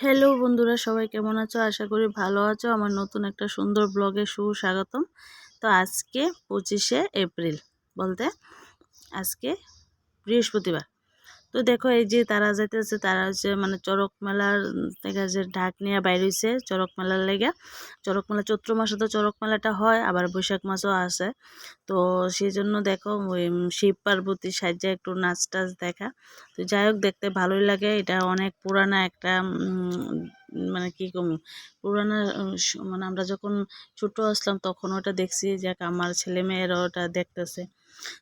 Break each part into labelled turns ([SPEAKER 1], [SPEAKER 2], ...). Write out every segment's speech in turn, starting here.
[SPEAKER 1] Hello বন্ধুরা, সবাই কেমন আছো? আশা করি ভালো আছো। আমার নতুন একটা সুন্দর ব্লগে সুস্বাগতম। তো আজকে পঁচিশে এপ্রিল, বলতে আজকে বৃহস্পতিবার। তো দেখো এই যে তারা যাইতেছে, তারা হচ্ছে মানে চরক মেলার থেকে যে ঢাক নিয়ে বাইর হয়েছে চরক মেলার লেগে। চরক মেলা চৈত্র মাসে তো চরক মেলাটা হয়, আবার বৈশাখ মাসও আসে তো সেই জন্য দেখো ওই শিব পার্বতী সাহায্যে একটু নাচ টাচ দেখা। তো যাই হোক, দেখতে ভালোই লাগে। এটা অনেক পুরানা একটা মানে কি কম পুরানা মানে আমরা যখন ছোট আসলাম তখন ওটা দেখছি যে আমার ছেলে মেয়েরা ওটা দেখতেছে।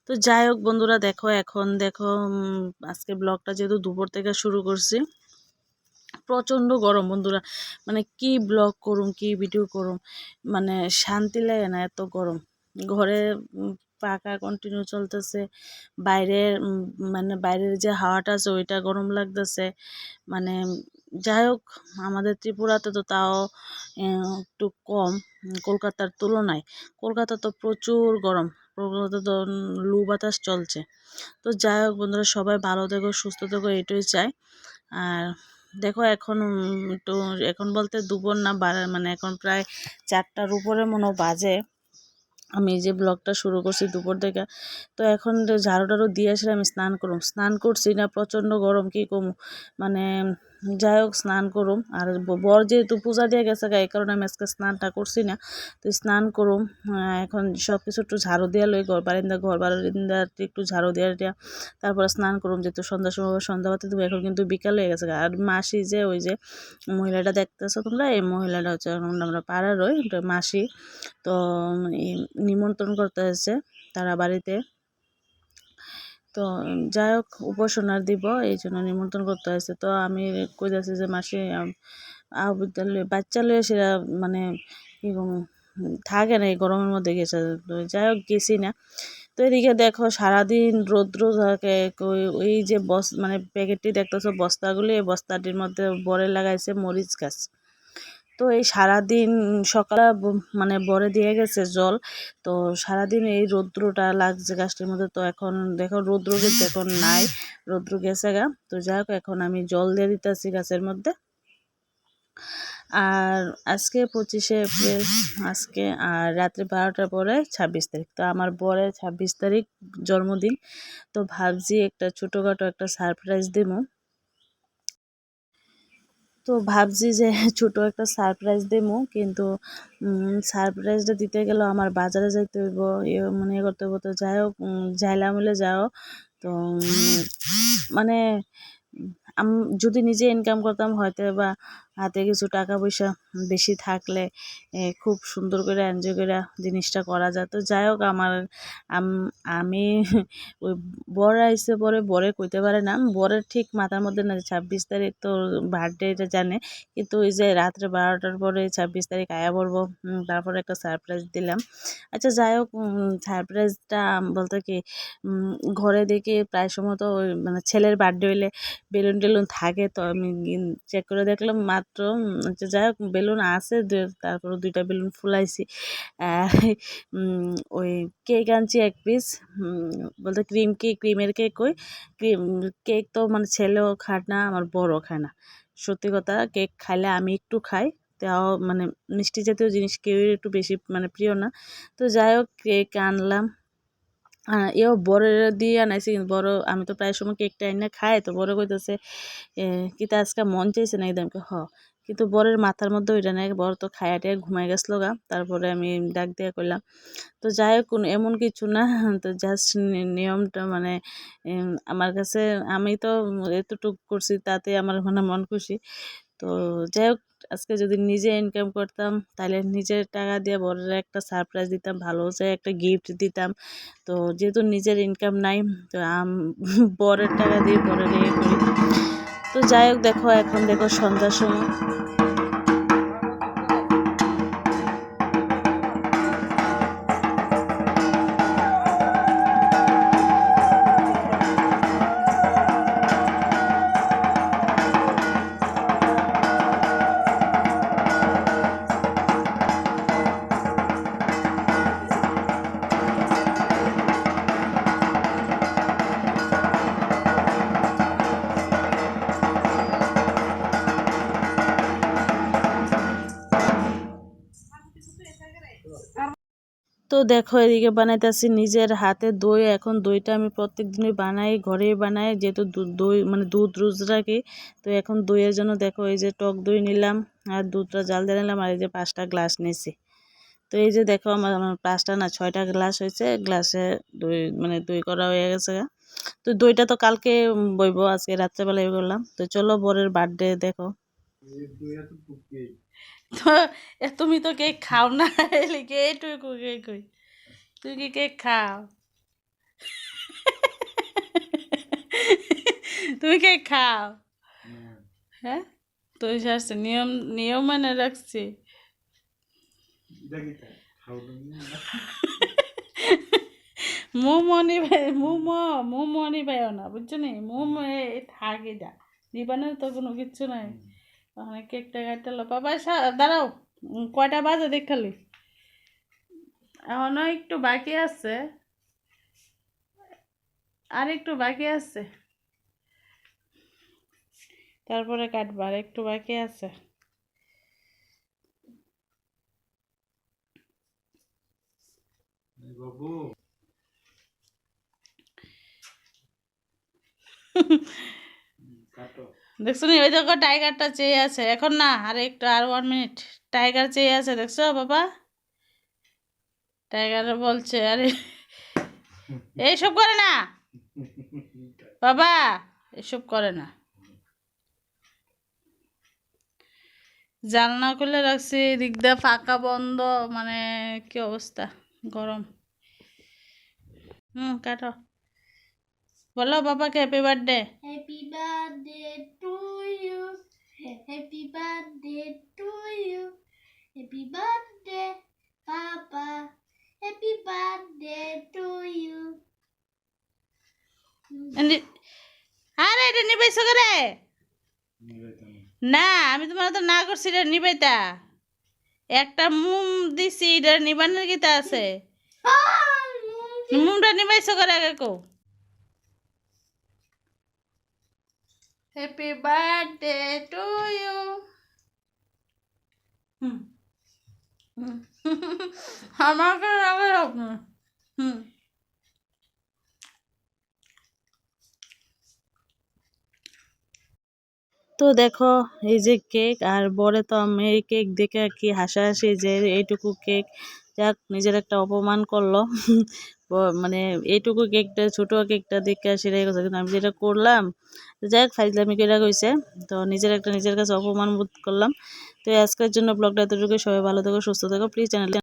[SPEAKER 1] তো যাই হোক বন্ধুরা দেখো, এখন দেখো আজকে ব্লগটা যেহেতু দুপুর থেকে শুরু করছি, প্রচণ্ড গরম বন্ধুরা মানে কি ব্লগ করুম, কি ভিডিও করুম মানে শান্তি লাগে না এত গরম। ঘরে পাকা কন্টিনিউ চলতেছে বাইরের মানে বাইরের যে হাওয়াটা আছে ওইটা গরম লাগতেছে মানে যাই হোক, আমাদের ত্রিপুরাতে তো তাও একটু কম, কলকাতার তুলনায়। কলকাতা তো প্রচুর গরম কলকাতা তো লু বাতাস চলছে। তো যাই হোক বন্ধুরা, সবাই ভালো থেকো, সুস্থ থেকো, এটাই চাই। আর দেখো এখন একটু, এখন বলতে দুপুর না মানে এখন প্রায় চারটার উপরে মনে বাজে। আমি যে ব্লগটা শুরু করছি দুপুর থেকে, তো এখন ঝাড়ু টাড়ু দিয়ে আসলে আমি স্নান করুম। স্নান করছি না, প্রচণ্ড গরম, কী কম? মানে যাই হোক স্নান করুম। আর বর যেহেতু পূজা দিয়ে গেছে এই কারণে আমি আজকে স্নানটা করছি না। তো স্নান করুম এখন সব কিছু একটু ঝাড়ু দেওয়া লই, ঘর বারিন্দা ঘর বারিন্দা একটু ঝাড়ু দেওয়া দেওয়া তারপরে স্নান করুম। যেহেতু সন্ধ্যার সময় সন্ধ্যা বাতি দেবো, এখন কিন্তু বিকাল হয়ে গেছে আর মাসি যে ওই যে মহিলাটা দেখতেছো তোমরা, এই মহিলাটা হচ্ছে আমরা পাড়ার ওই মাসি। তো নিমন্ত্রণ করতে হয়েছে তারা বাড়িতে। তো যাই হোক উপাসনার দিব, এই জন্য নিমন্ত্রণ করতে হয়েছে। তো আমি কইতেছি যে মাসি বিদ্যালয়ে বাচ্চা লয়ে সেটা মানে থাকে না এই গরমের মধ্যে গেছে যাই হোক গেছি না। তো এদিকে দেখো, সারাদিন রৌদ্র থাকে ওই যে বস মানে প্যাকেটটি দেখতেছো, বস্তাগুলি এই বস্তাটির মধ্যে বরে লাগাইছে মরিচ গাছ। তো এই সারাদিন সকালে মানে বরে দিয়ে গেছে জল। তো সারাদিন এই রৌদ্রটা লাগছে গাছটির মধ্যে। তো এখন দেখো রৌদ্র কিন্তু এখন নাই। রৌদ্র গেছে গা। তো যাই হোক, এখন আমি জল দিয়ে দিতেছি গাছের মধ্যে। আর আজকে পঁচিশে এপ্রিল, আজকে আর রাত্রি বারোটার পরে ছাব্বিশ তারিখ। তো আমার বরের ছাব্বিশ তারিখ জন্মদিন। তো ভাবছি একটা ছোটোখাটো একটা সারপ্রাইজ দেবো। তো ভাবছি যে ছোটো একটা সারপ্রাইজ দেবো, কিন্তু সারপ্রাইজটা দিতে গেলেও আমার বাজারে যাইতে হইব মনে করতে হইব তো যাই হোক যাইলাম হলে যাও। তো মানে যদি নিজে ইনকাম করতাম হয়তো বা হাতে কিছু টাকা পয়সা বেশি থাকলে খুব সুন্দর করে এনজয় করে জিনিসটা করা যায়। তো যাই হোক, আমার, আমি ওই বর আইসে পরে, বরে কইতে পারে না। বরের ঠিক মাথার মধ্যে না ছাব্বিশ তারিখ তো বার্থডেটা জানে। কিন্তু ওই যে রাত্রে বারোটার পরে ছাব্বিশ তারিখ আয়া পড়ব। তারপরে একটা সারপ্রাইজ দিলাম। আচ্ছা যাই হোক সারপ্রাইজটা বলতে কি ঘরে দেখি প্রায় সময় তো ওই মানে ছেলের বার্থডে হইলে বেলুন টেলুন থাকে। তো আমি চেক করে দেখলাম, মাত্র আচ্ছা যাই হোক, বেলুন আছে তারপরে দুইটা বেলুন ফুলাইছি। ওই কেক আনছি এক পিস বলতে ক্রিম কেক ক্রিমের কেক ওই ক্রিম কেক তো মানে ছেলেও খায় না, আমার বড়ও খায় না। সত্যি কথা কেক খাইলে আমি একটু খাই, তাও মানে মিষ্টি জাতীয় জিনিস কেউ একটু বেশি মানে প্রিয় না। তো যাই হোক কেক আনলাম। এও বড় দিয়ে আনাইছি, কিন্তু বড়, আমি তো প্রায় সময় কেকটা এনে খাই, তো বড় কইতেছে কিতা আজকে মন চাইছে না? একদম হ। কিন্তু বরের মাথার মধ্যে ওইটা নেই, বর তো খায়াটে ঘুমাই গেছিল গা, তারপরে আমি ডাক দিয়ে করলাম তো যাই হোক এমন কিছু না, তো জাস্ট নিয়মটা মানে আমার কাছে, আমি তো এতটুক করছি, তাতে আমার মানে মন খুশি তো যাই হোক আজকে যদি নিজে ইনকাম করতাম, তাহলে নিজের টাকা দিয়ে বড়রা একটা সারপ্রাইজ দিতাম, ভালো হচ্ছে একটা গিফট দিতাম। তো যেহেতু নিজের ইনকাম নাই, তো বরের টাকা দিয়ে বরের ইয়ে করি। তো যাই হোক দেখো, এখন দেখো সন্ধ্যার সময়। দেখো এদিকে বানাইতেছি নিজের হাতে দই। এখন দইটা আমি প্রত্যেক দিনই বানাই, ঘরেই বানাই, যেহেতু দই মানে দুধ রোজ রাখি। তো এখন দইয়ের জন্য দেখো এই যে টক দই নিলাম আর দুধটা জাল দিয়ে নিলাম আর এই যে পাঁচটা গ্লাস নিয়েছি তো এই যে দেখো আমার আমার পাঁচটা না ছয়টা গ্লাস হয়েছে, গ্লাসে দই মানে দই করা হয়ে গেছে। তো দইটা তো কালকে বইবো, আজকে রাত্রেবেলায় করলাম। তো চলো বরের বার্থডে দেখো। তো এ তুমি তো কেক খাও না এলে কে এইটুকু কেক তুই কি কেক খাও? তুমি কেক খাও? হ্যাঁ? তো আসছে নিয়ম নিয়ম মানে রাখছি। মোমো নিবে মোমো মোমো নিবেও না বুঝছ নি? মোমো থাকে যা। নিবানোর তো কোনো কিচ্ছু নাই। ওখানে কেকটা কাটলো বাবা দাঁড়াও কয়টা বাজে দেখালি এখনও একটু বাকি আছে। আর একটু বাকি আছে। তারপরে কাটবো আর একটু বাকি আছে।
[SPEAKER 2] বাবু।
[SPEAKER 1] দেখছ নি ওই দেখো টাইগারটা চেয়ে আছে। এখন না আর একটু আর ওয়ান মিনিট টাইগার চেয়ে আছে দেখছ বাবা? টাইগার বলছে আরে এইসব করে না। বাবা এসব করে না। জানলা খুলে রাখছি দিক দিয়ে ফাঁকা বন্ধ মানে কি অবস্থা? গরম। হুম কাটো। বলো বাবাকে happy birthday
[SPEAKER 3] Happy birthday to you. Happy birthday to you. Happy birthday, Papa. Happy birthday to you.
[SPEAKER 1] আরে এটা নিবাইছো করে না আমি তোমার তো না করছি এটা নিবাইতা একটা মুম দিছি এটা নিবানের গীতা আছে মুমটা নিবাইছো করে আগে কো হ্যাপি বার্থডে টু ইউ আমাকে আগে হুম তো দেখো এই যে কেক আর বরে তো আমি এই কেক দেখে আর কি হাসাহাসি যে এইটুকু কেক যাক, নিজের একটা অপমান করল। মানে এইটুকু কেকটা, ছোট কেকটা দেখে সেটাই কথা। কিন্তু আমি যেটা করলাম যাই হোক ফাইজলামি কেটা কইছে। তো নিজের একটা নিজের কাছে অপমান বোধ করলাম। তো আজকের জন্য ব্লগটা এতটুকু সবাই ভালো থেকো, সুস্থ থেকো। প্লিজ চ্যানেলটা